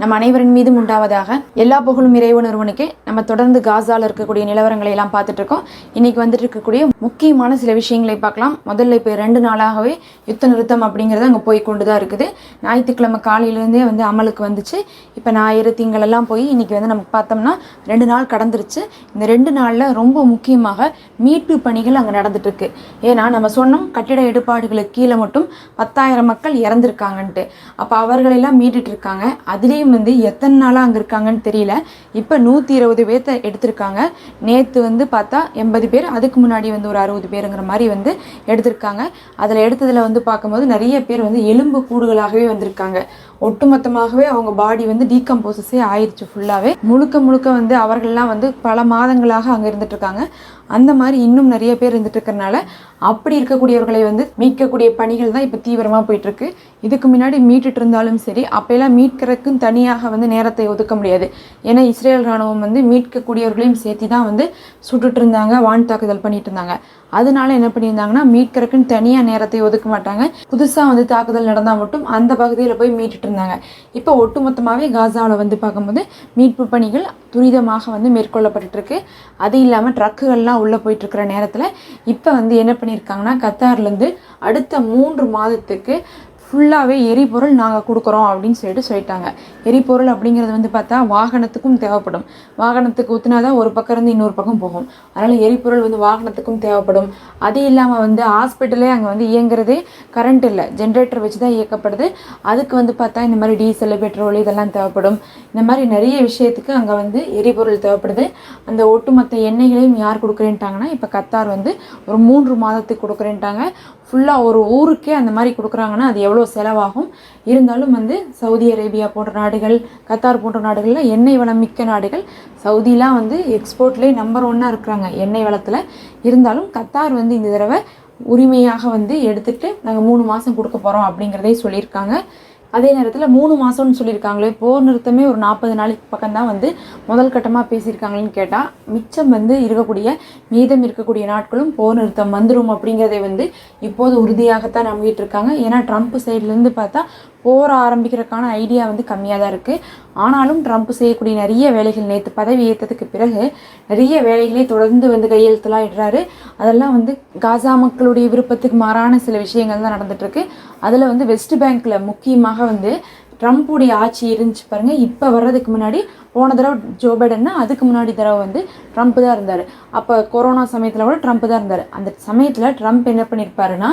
நம் அனைவரின் மீதும் உண்டாவதாக எல்லா புகழும் இறைவன் ஒருவனுக்கு. நம்ம தொடர்ந்து காசால இருக்கக்கூடிய நிலவரங்களை எல்லாம் பார்த்துட்டு இருக்கோம். இன்னைக்கு வந்துட்டு இருக்கக்கூடிய முக்கியமான சில விஷயங்களை பார்க்கலாம். முதல்ல இப்போ ரெண்டு நாளாகவே யுத்த நிறுத்தம் அப்படிங்கிறது அங்கே போய் கொண்டு தான் இருக்குது. ஞாயிற்றுக்கிழமை காலையிலேருந்தே வந்து அமலுக்கு வந்துச்சு. இப்போ ஞாயிறு திங்களெல்லாம் போய் இன்னைக்கு வந்து நமக்கு பார்த்தோம்னா ரெண்டு நாள் கடந்துருச்சு. இந்த ரெண்டு நாளில் ரொம்ப முக்கியமாக மீட்பு பணிகள் அங்கே நடந்துட்டு இருக்கு. ஏன்னா நம்ம சொன்னோம் கட்டிட எடுப்பாடுகளுக்கு கீழே மட்டும் பத்தாயிரம் மக்கள் இறந்துருக்காங்கன்ட்டு. அப்போ அவர்களெல்லாம் மீட்டுட்டு இருக்காங்க. அதுலேயும் வந்து எத்தனை நாளாக அங்கே இருக்காங்கன்னு தெரியல. இப்போ நூற்றி இருபது பேர்த்த எடுத்திருக்காங்க. நேற்று வந்து பார்த்தா எண்பது பேர் அதுக்கு முன்னாடி வந்து ஒரு அறுபது பேருங்கிற மாதிரி வந்து எடுத்திருக்காங்க. அதில் எடுத்ததில் வந்து பார்க்கும்போது நிறைய பேர் வந்து எலும்பு கூடுகளாகவே வந்திருக்காங்க. ஒட்டுமொத்தமாகவே அவங்க பாடி வந்து டீகம்போசஸே ஆயிடுச்சு ஃபுல்லாகவே முழுக்க முழுக்க வந்து அவர்கள்லாம் வந்து பல மாதங்களாக அங்கே இருந்துட்டு இருக்காங்க அந்த மாதிரி இன்னும் நிறைய பேர் இருந்துட்டு இருக்கிறனால அப்படி இருக்கக்கூடியவர்களை வந்து மீட்கக்கூடிய பணிகள் தான் இப்போ தீவிரமாக போயிட்டுருக்கு. இதுக்கு முன்னாடி மீட்டுட்டு இருந்தாலும் சரி அப்பெல்லாம் மீட்கிறதுக்குன்னு தனியாக வந்து நேரத்தை ஒதுக்க முடியாது. ஏன்னா இஸ்ரேல் ராணுவம் வந்து மீட்கக்கூடியவர்களையும் சேர்த்து தான் வந்து சுட்டுட்டு இருந்தாங்க வான் தாக்குதல் பண்ணிட்டு இருந்தாங்க அதனால என்ன பண்ணியிருந்தாங்கன்னா மீட்கிறதுக்குன்னு தனியாக நேரத்தை ஒதுக்க மாட்டாங்க. புதுசாக வந்து தாக்குதல் நடந்தால் மட்டும் அந்த பகுதியில் போய் மீட்டுட்டு இருந்தாங்க இப்போ ஒட்டுமொத்தமாகவே காசாவில் வந்து பார்க்கும்போது மீட்பு பணிகள் துரிதமாக வந்து மேற்கொள்ளப்பட்டுட்டு இருக்கு அது இல்லாமல் ட்ரக்குகள்லாம் உள்ளே போயிட்டு இருக்கிற நேரத்தில் இப்போ வந்து என்ன பண்ணியிருக்காங்கன்னா கத்தார்லேருந்து அடுத்த மூன்று மாதத்துக்கு ஃபுல்லாகவே எரிபொருள் நாங்கள் கொடுக்குறோம் அப்படின்னு சொல்லிட்டு சொல்லிட்டாங்க. எரிபொருள் அப்படிங்கிறது வந்து பார்த்தா வாகனத்துக்கும் தேவைப்படும். வாகனத்துக்கு ஊற்றினா தான் ஒரு பக்கம் இருந்து இன்னொரு பக்கம் போகும். அதனால் எரிபொருள் வந்து வாகனத்துக்கும் தேவைப்படும். அது இல்லாமல் வந்து ஹாஸ்பிட்டலே அங்கே வந்து இயங்குறதே கரண்ட் இல்லை. ஜென்ரேட்டர் வச்சு தான் இயக்கப்படுது. அதுக்கு வந்து பார்த்தா இந்த மாதிரி டீசல் பெட்ரோல் இதெல்லாம் தேவைப்படும். இந்த மாதிரி நிறைய விஷயத்துக்கு அங்கே வந்து எரிபொருள் தேவைப்படுது. அந்த ஒட்டுமொத்த எண்ணெய்களையும் யார் கொடுக்குறேன்ட்டாங்கன்னா இப்போ கத்தார் வந்து ஒரு மூன்று மாதத்துக்கு கொடுக்குறேன்ட்டாங்க. ஃபுல்லாக ஒரு ஊருக்கே அந்த மாதிரி கொடுக்குறாங்கன்னா அது எவ்வளோ செலவாகும்? இருந்தாலும் வந்து சவுதி அரேபியா போன்ற நாடுகள் கத்தார் போன்ற நாடுகளில் எண்ணெய் வளம் மிக்க நாடுகள் சவுதிலாம் வந்து எக்ஸ்போர்ட்லேயே நம்பர் ஒன்னாக இருக்கிறாங்க எண்ணெய் வளத்தில். இருந்தாலும் கத்தார் வந்து இந்த தடவை உரிமையாக வந்து எடுத்துகிட்டு நாங்கள் மூணு மாதம் கொடுக்க போகிறோம் அப்படிங்கிறதே சொல்லியிருக்காங்க. அதே நேரத்தில் மூணு மாதம்னு சொல்லியிருக்காங்களே போர் நிறுத்தமே ஒரு நாற்பது நாளைக்கு பக்கம் தான் வந்து முதல் கட்டமாக பேசியிருக்காங்களேன்னு கேட்டால் மிச்சம் வந்து இருக்கக்கூடிய மீதம் இருக்கக்கூடிய நாட்களும் போர் நிறுத்தம் வந்துடும் அப்படிங்கிறதை வந்து இப்போது உறுதியாகத்தான் நம்பிட்டு இருக்காங்க. ஏன்னா ட்ரம்ப் சைட்லேருந்து பார்த்தா போர் ஆரம்பிக்கிறதுக்கான ஐடியா வந்து கம்மியாக தான் இருக்குது ஆனாலும் ட்ரம்ப் செய்யக்கூடிய நிறைய வேலைகள் நேற்று பதவி ஏற்றதுக்கு பிறகு நிறைய வேலைகளை தொடர்ந்து வந்து கையெழுத்துலாம் இடுறாரு அதெல்லாம் வந்து காசா மக்களுடைய விருப்பத்துக்கு மாறான சில விஷயங்கள் தான் நடந்துகிட்ருக்கு அதில் வந்து வெஸ்ட் பேங்க்கில் முக்கியமாக வந்து ட்ரம்ப்புடைய ஆட்சி இருந்துச்சு பாருங்கள் இப்போ வர்றதுக்கு முன்னாடி போன தடவை ஜோ பைடன்னா அதுக்கு முன்னாடி தடவை வந்து ட்ரம்ப் தான் இருந்தார். அப்போ கொரோனா சமயத்தில் கூட ட்ரம்ப் தான் இருந்தார். அந்த சமயத்தில் ட்ரம்ப் என்ன பண்ணியிருப்பாருன்னா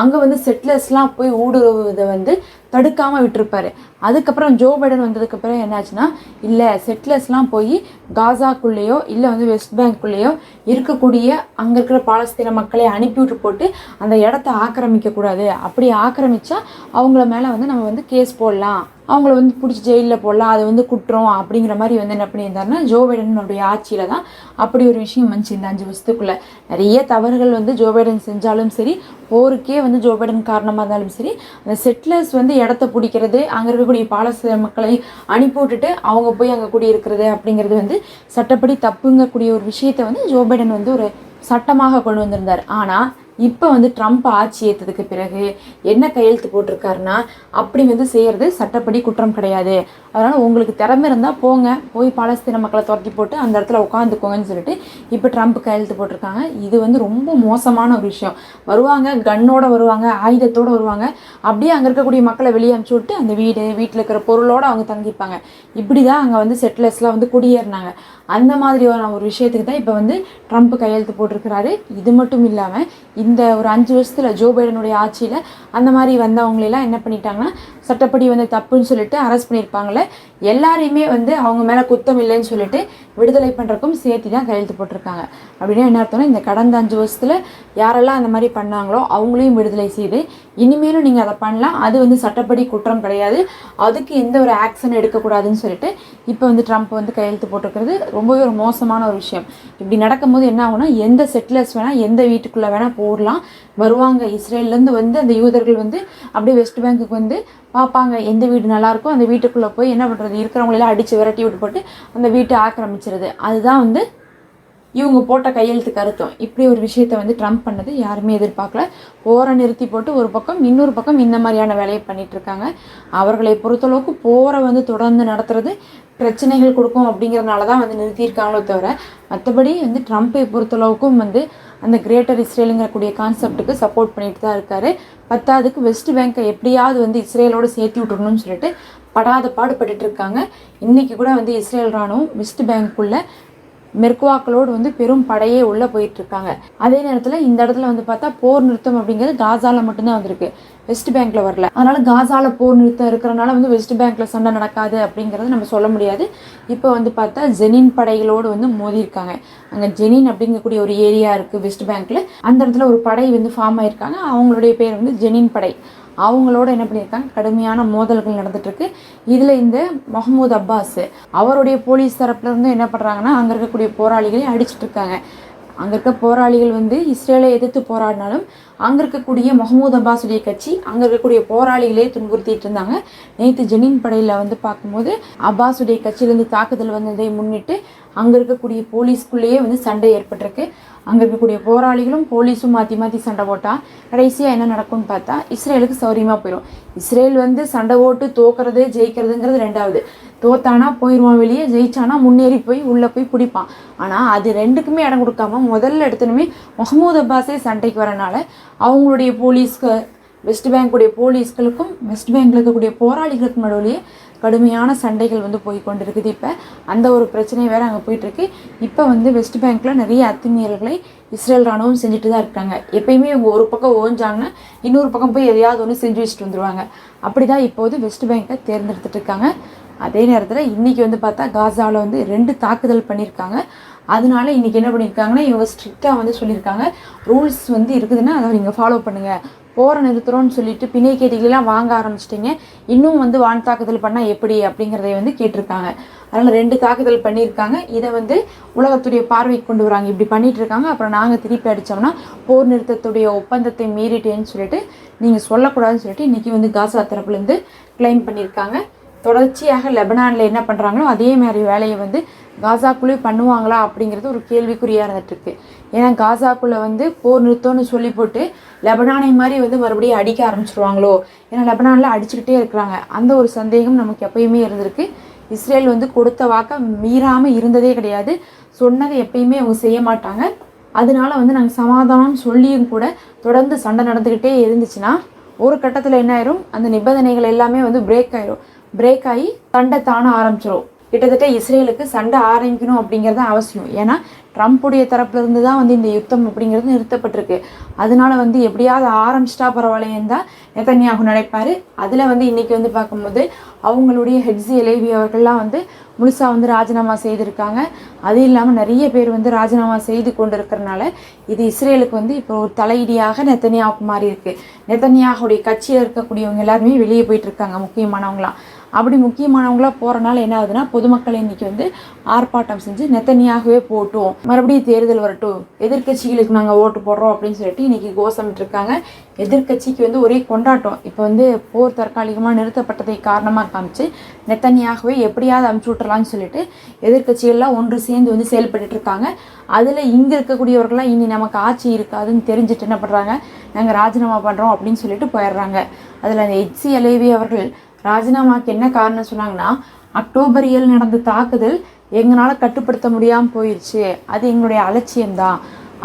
அங்கே வந்து செட்டிலர்ஸ்லாம் போய் ஊடுருவதை வந்து தடுக்காமல் விட்டுருப்பாரு. அதுக்கப்புறம் ஜோ பைடன் வந்ததுக்கப்புறம் என்னாச்சுன்னா இல்லை செட்டிலர்ஸ்லாம் போய் காசாக்குள்ளேயோ இல்லை வந்து வெஸ்ட் பேங்க்குள்ளேயோ இருக்கக்கூடிய அங்கே இருக்கிற பாலஸ்தீன மக்களை அனுப்பிவிட்டு போட்டு அந்த இடத்த ஆக்கிரமிக்கக்கூடாது. அப்படி ஆக்கிரமிச்சா அவங்கள மேலே வந்து நம்ம வந்து கேஸ் போடலாம். அவங்கள வந்து பிடிச்சி ஜெயிலில் போடலாம் அது வந்து குற்றம் அப்படிங்கிற மாதிரி வந்து என்ன பண்ணியிருந்தாருன்னா ஜோ பைடனுடைய ஆட்சியில் தான் அப்படி ஒரு விஷயம் வந்துச்சு இந்த அஞ்சு வருஷத்துக்குள்ளே. நிறைய தவறுகள் வந்து ஜோ பைடன் செஞ்சாலும் சரி போருக்கே வந்து ஜோ பைடன் காரணமாக இருந்தாலும் சரி அந்த செட்டிலர்ஸ் வந்து இடத்த பிடிக்கிறது அங்கே இருக்கக்கூடிய பாலஸ்தீன மக்களை அனுப்பி விட்டுட்டு அவங்க போய் அங்கே குடியிருக்கிறது அப்படிங்கிறது வந்து சட்டப்படி தப்புங்கக்கூடிய ஒரு விஷயத்தை வந்து ஜோ பைடன் வந்து ஒரு சட்டமாக கொண்டு வந்திருந்தார். ஆனால் இப்போ வந்து ட்ரம்ப் ஆட்சி ஏற்றதுக்கு பிறகு என்ன கையெழுத்து போட்டிருக்காருன்னா அப்படி வந்து செய்கிறது சட்டப்படி குற்றம் கிடையாது. அதனால் உங்களுக்கு திறமை இருந்தால் போங்க. போய் பாலஸ்தீன மக்களை துரத்தி போட்டு அந்த இடத்துல உட்காந்துக்கோங்கன்னு சொல்லிட்டு இப்போ ட்ரம்ப் கையெழுத்து போட்டிருக்காங்க. இது வந்து ரொம்ப மோசமான ஒரு விஷயம். வருவாங்க கன்னோட வருவாங்க ஆயுதத்தோடு வருவாங்க. அப்படியே அங்கே இருக்கக்கூடிய மக்களை வெளியே அனுப்பிச்சு விட்டு அந்த வீடு வீட்டில் இருக்கிற பொருளோடு அவங்க தங்கிப்பாங்க. இப்படி தான் அங்கே வந்து செட்டிலர்ஸ்லாம் வந்து குடியேறினாங்க. அந்த மாதிரியான ஒரு விஷயத்துக்கு தான் இப்போ வந்து ட்ரம்ப் கையெழுத்து போட்டிருக்கிறாரு. இது மட்டும் இல்லாமல் இந்த ஒரு அஞ்சு வருஷத்தில் ஜோ பைடனுடைய ஆட்சியில் அந்த மாதிரி வந்தவங்களெல்லாம் என்ன பண்ணிட்டாங்கன்னா சட்டப்படி வந்து தப்புன்னு சொல்லிட்டு அரெஸ்ட் பண்ணியிருப்பாங்களே எல்லாரையுமே வந்து அவங்க மேலே குத்தம் இல்லைன்னு சொல்லிட்டு விடுதலை பண்ணுறக்கும் சேர்த்து தான் கையெழுத்து போட்டிருக்காங்க. அப்படின்னா என்ன அர்த்தம்னா இந்த கடந்த அஞ்சு வருஷத்தில் யாரெல்லாம் அந்த மாதிரி பண்ணாங்களோ அவங்களையும் விடுதலை செய்து இனிமேலும் நீங்கள் அதை பண்ணலாம். அது வந்து சட்டப்படி குற்றம் கிடையாது. அதுக்கு எந்த ஒரு ஆக்ஷன் எடுக்கக்கூடாதுன்னு சொல்லிட்டு இப்போ வந்து ட்ரம்ப் வந்து கையெழுத்து போட்டிருக்கிறது ரொம்பவே ஒரு மோசமான ஒரு விஷயம். இப்படி நடக்கும்போது என்ன ஆகும்னா எந்த செட்டிலர்ஸ் வேணால் எந்த வீட்டுக்குள்ளே வேணால் போடலாம் வருவாங்க. இஸ்ரேல்லேருந்து வந்து அந்த யூதர்கள் வந்து அப்படியே வெஸ்ட் பேங்க்குக்கு வந்து பார்ப்பாங்க. எந்த வீடு நல்லாயிருக்கோ அந்த வீட்டுக்குள்ளே போய் என்ன பண்ணுறது இருக்கிறவங்களெல்லாம் அடித்து விரட்டி விட்டு போட்டு அந்த வீட்டை ஆரம்பிச்சிருது. அதுதான் வந்து இவங்க போட்ட கையெழுத்துக்கு கருத்தம். இப்படி ஒரு விஷயத்தை வந்து ட்ரம்ப் பண்ணது யாருமே எதிர்பார்க்கல. போரை நிறுத்தி போட்டு ஒரு பக்கம் இன்னொரு பக்கம் இந்த மாதிரியான வேலையை பண்ணிட்டு இருக்காங்க. அவர்களை பொறுத்தளவுக்கு போரை வந்து தொடர்ந்து நடத்துறது பிரச்சனைகள் கொடுக்கும் அப்படிங்கிறதுனால தான் வந்து நிறுத்தியிருக்காங்களோ தவிர மற்றபடி வந்து ட்ரம்ப்பை பொறுத்தளவுக்கும் வந்து அந்த கிரேட்டர் இஸ்ரேலுங்கிறக்கூடிய கான்செப்ட்டுக்கு சப்போர்ட் பண்ணிட்டு தான் இருக்காரு. பத்தாவதுக்கு வெஸ்ட் பேங்கை எப்படியாவது வந்து இஸ்ரேலோட சேர்த்து விட்டுறணும்னு சொல்லிட்டு படாத பாடுபட்டு இருக்காங்க இன்றைக்கி கூட வந்து இஸ்ரேல் ராணுவம் வெஸ்ட் பேங்க்குள்ள மெர்குவாக்களோடு வந்து பெரும் படையே உள்ளே போயிட்டு இருக்காங்க அதே நேரத்தில் இந்த இடத்துல வந்து பார்த்தா போர் நிறுத்தம் அப்படிங்கிறது காசாவில் மட்டும்தான் வந்திருக்கு. வெஸ்ட் பேங்க்ல வரல. அதனால காசால போர் நிறுத்தம் இருக்கிறனால வந்து வெஸ்ட் பேங்க்ல சண்டை நடக்காது அப்படிங்கிறத நம்ம சொல்ல முடியாது. இப்போ வந்து பார்த்தா ஜெனின் படைகளோடு வந்து மோதியிருக்காங்க. அங்கே ஜெனின் அப்படிங்கக்கூடிய ஒரு ஏரியா இருக்குது வெஸ்ட் பேங்க்ல. அந்த இடத்துல ஒரு படை வந்து ஃபார்ம் ஆயிருக்காங்க. அவங்களுடைய பேர் வந்து ஜெனின் படை. அவங்களோட என்ன பண்ணியிருக்காங்க? கடுமையான மோதல்கள் நடந்துட்டு இருக்கு இதில் இந்த மஹமூத் அப்பாஸ் அவருடைய போலீஸ் தரப்புலேருந்து என்ன பண்ணுறாங்கன்னா அங்கே இருக்கக்கூடிய போராளிகளை அடிச்சிட்டு இருக்காங்க. அங்கே இருக்க போராளிகள் வந்து இஸ்ரேலை எதிர்த்து போராடினாலும் அங்கே இருக்கக்கூடிய முகமது அப்பாஸுடைய கட்சி அங்கே இருக்கக்கூடிய போராளிகளே துன்புறுத்திட்டு இருந்தாங்க. நேற்று ஜெனின் படையில் வந்து பார்க்கும்போது அப்பாஸுடைய கட்சியிலேருந்து தாக்குதல் வந்ததை முன்னிட்டு அங்கே இருக்கக்கூடிய போலீஸ்குள்ளேயே வந்து சண்டை ஏற்பட்டிருக்கு. அங்கே இருக்கக்கூடிய போராளிகளும் போலீஸும் மாற்றி மாற்றி சண்டை போட்டால் கடைசியாக என்ன நடக்கும்னு பார்த்தா இஸ்ரேலுக்கு சௌரியமாக போயிடும் இஸ்ரேல் வந்து சண்டை ஓட்டு தோக்கிறது ஜெயிக்கிறதுங்கிறது ரெண்டாவது. தோத்தானா போயிடுவான் வெளியே ஜெயிச்சானா முன்னேறி போய் உள்ளே போய் பிடிப்பான். ஆனால் அது ரெண்டுக்குமே இடம் கொடுக்காம முதல்ல எடுத்தனுமே முகமது அப்பாஸே சண்டைக்கு வரனால அவங்களுடைய போலீஸ்க்கு வெஸ்ட் பேங்குடைய போலீஸ்களுக்கும் வெஸ்ட் பேங்கில் இருக்கக்கூடிய போராளிகளுக்கும் நடுவிலேயே கடுமையான சண்டைகள் வந்து போய் கொண்டிருக்குது இப்போ அந்த ஒரு பிரச்சனை வேறு அங்கே போயிட்டுருக்கு. இப்போ வந்து வெஸ்ட் பேங்க்கில் நிறைய அத்துமீறல்களை இஸ்ரேல் ராணுவம் செஞ்சுட்டு தான் இருக்காங்க. எப்பயுமே இவங்க ஒரு பக்கம் ஓஞ்சாங்கன்னா இன்னொரு பக்கம் போய் எதையாவது ஒன்று செஞ்சு வச்சுட்டு வந்துருவாங்க. அப்படிதான் இப்போது வெஸ்ட் பேங்கை தேர்ந்தெடுத்துட்டு இருக்காங்க. அதே நேரத்தில் இன்றைக்கி வந்து பார்த்தா காசாவில் வந்து ரெண்டு தாக்குதல் பண்ணியிருக்காங்க. அதனால இன்னைக்கு என்ன பண்ணியிருக்காங்கன்னா இவங்க ஸ்ட்ரிக்டாக வந்து சொல்லியிருக்காங்க. ரூல்ஸ் வந்து இருக்குதுன்னா அதை நீங்கள் ஃபாலோ பண்ணுங்கள் போரை நிறுத்துறோம்னு சொல்லிட்டு பிணை கேட்டிகளெலாம் வாங்க ஆரம்பிச்சிட்டிங்க. இன்னும் வந்து வான் தாக்குதல் பண்ணால் எப்படி அப்படிங்கிறதை வந்து கேட்டிருக்காங்க. அதனால் ரெண்டு தாக்குதல் பண்ணியிருக்காங்க. இதை வந்து உலகத்துடைய பார்வைக்கு கொண்டு வராங்க. இப்படி பண்ணிட்டு இருக்காங்க. அப்புறம் நாங்கள் திருப்பி அடித்தோம்னா போர் நிறுத்தத்துடைய ஒப்பந்தத்தை மீறிட்டேன்னு சொல்லிட்டு நீங்கள் சொல்லக்கூடாதுன்னு சொல்லிட்டு இன்றைக்கி வந்து காசா தரப்புலேருந்து கிளைம் பண்ணியிருக்காங்க. தொடர்ச்சியாக லெபனானில் என்ன பண்ணுறாங்களோ அதே மாதிரி வேலையை வந்து காசாக்குள்ளே பண்ணுவாங்களா அப்படிங்கிறது ஒரு கேள்விக்குறியாக இருந்துகிட்ருக்கு ஏன்னா காசாக்குள்ளே வந்து போர் நிறுத்தம்னு சொல்லி போட்டு லெபனானை மாதிரி வந்து மறுபடியும் அடிக்க ஆரம்பிச்சிருவாங்களோ? ஏன்னா லெபனானில் அடிச்சுக்கிட்டே இருக்கிறாங்க. அந்த ஒரு சந்தேகம் நமக்கு எப்பயுமே இருந்திருக்கு. இஸ்ரேல் வந்து கொடுத்த வாக்கை மீறாமல் இருந்ததே கிடையாது. சொன்னதை எப்பயுமே அவங்க செய்ய மாட்டாங்க. அதனால வந்து நாங்கள் சமாதானம் சொல்லியும் கூட தொடர்ந்து சண்டை நடந்துக்கிட்டே இருந்துச்சுன்னா ஒரு கட்டத்தில் என்ன ஆயிரும்? அந்த நிபந்தனைகள் எல்லாமே வந்து பிரேக் ஆயிரும். பிரேக் ஆகி சண்டை தான ஆரம்பிச்சிடும் கிட்டத்தட்ட இஸ்ரேலுக்கு சண்டை ஆரம்பிக்கணும் அப்படிங்கிறது அவசியம். ஏன்னா ட்ரம்ப்புடைய தரப்புலேருந்து தான் வந்து இந்த யுத்தம் அப்படிங்கிறது நிறுத்தப்பட்டிருக்கு. அதனால வந்து எப்படியாவது ஆரம்பிச்சிட்டா பரவாயில்லையே தான் நெத்தன்யாகு நினைப்பார். அதில் வந்து இன்னைக்கு வந்து பார்க்கும்போது அவங்களுடைய ஹெட்ஸி எலேவி அவர்கள்லாம் வந்து முழுசாக வந்து ராஜினாமா செய்திருக்காங்க. அது இல்லாமல் நிறைய பேர் வந்து ராஜினாமா செய்து கொண்டு இருக்கிறனால இது இஸ்ரேலுக்கு வந்து இப்போ ஒரு தலையீடியாக நெத்தனியாவுக்கு மாறி இருக்குது நெத்தன்யாகுடைய கட்சியில் இருக்கக்கூடியவங்க எல்லாருமே வெளியே போயிட்டு இருக்காங்க முக்கியமானவங்களாம். அப்படி முக்கியமானவங்களா போறனால என்ன ஆகுதுன்னா பொதுமக்கள் இன்னைக்கு வந்து ஆர்ப்பாட்டம் செஞ்சு நெத்தனியாகவே போட்டோம். மறுபடியும் தேர்தல் வரட்டும். எதிர்க்கட்சிகளுக்கு நாங்கள் ஓட்டு போடுறோம் அப்படின்னு சொல்லிட்டு இன்னைக்கு கோஷம் இருக்காங்க. எதிர்க்கட்சிக்கு வந்து ஒரே கொண்டாட்டம். இப்போ வந்து போர் தற்காலிகமாக நிறுத்தப்பட்டதை காரணமாக காமிச்சு நெத்தனியாகவே எப்படியாவது அமுச்சு விட்டுறலாம்னு சொல்லிட்டு எதிர்க்கட்சிகள்லாம் ஒன்று சேர்ந்து வந்து செயல்பட்டு இருக்காங்க. அதில் இங்கே இருக்கக்கூடியவர்கள்லாம் இனி நமக்கு ஆட்சி இருக்காதுன்னு தெரிஞ்சுட்டு என்ன பண்ணுறாங்க நாங்கள் ராஜினாமா பண்ணுறோம் அப்படின்னு சொல்லிட்டு போயிடுறாங்க. அதில் அந்த எச்சி அலேவி அவர்கள் ராஜினாமாக்கு என்ன காரணம் சொன்னாங்கன்னா அக்டோபர் ஏழு நடந்த தாக்குதல் எங்களால் கட்டுப்படுத்த முடியாமல் போயிடுச்சு அது எங்களுடைய அலட்சியம்தான்.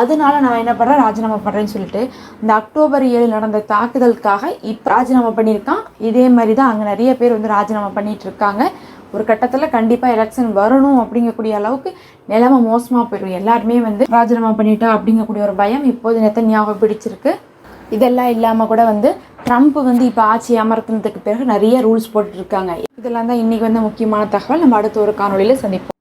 அதனால நான் என்ன பண்ணுறேன் ராஜினாமா பண்ணுறேன்னு சொல்லிட்டு இந்த அக்டோபர் ஏழு நடந்த தாக்குதலுக்காக இப்போ ராஜினாமா பண்ணியிருக்கான். இதே மாதிரி தான் அங்கே நிறைய பேர் வந்து ராஜினாமா பண்ணிட்டு இருக்காங்க. ஒரு கட்டத்தில் கண்டிப்பாக எலெக்ஷன் வரணும் அப்படிங்கக்கூடிய அளவுக்கு நிலைமை மோசமாக போயிடும். எல்லாருமே வந்து ராஜினாமா பண்ணிட்டா அப்படிங்கக்கூடிய ஒரு பயம் இப்போது நெத்தன்யாவை பிடிச்சிருக்கு. இதெல்லாம் இல்லாமல் கூட வந்து ட்ரம்ப் வந்து இப்போ ஆட்சி அமர்த்தினதுக்கு பிறகு நிறைய ரூல்ஸ் போட்டுருக்காங்க இதெல்லாம் தான் இன்றைக்கி வந்து முக்கியமான தகவல். நம்ம அடுத்த ஒரு காணொலியில் சந்திப்போம்.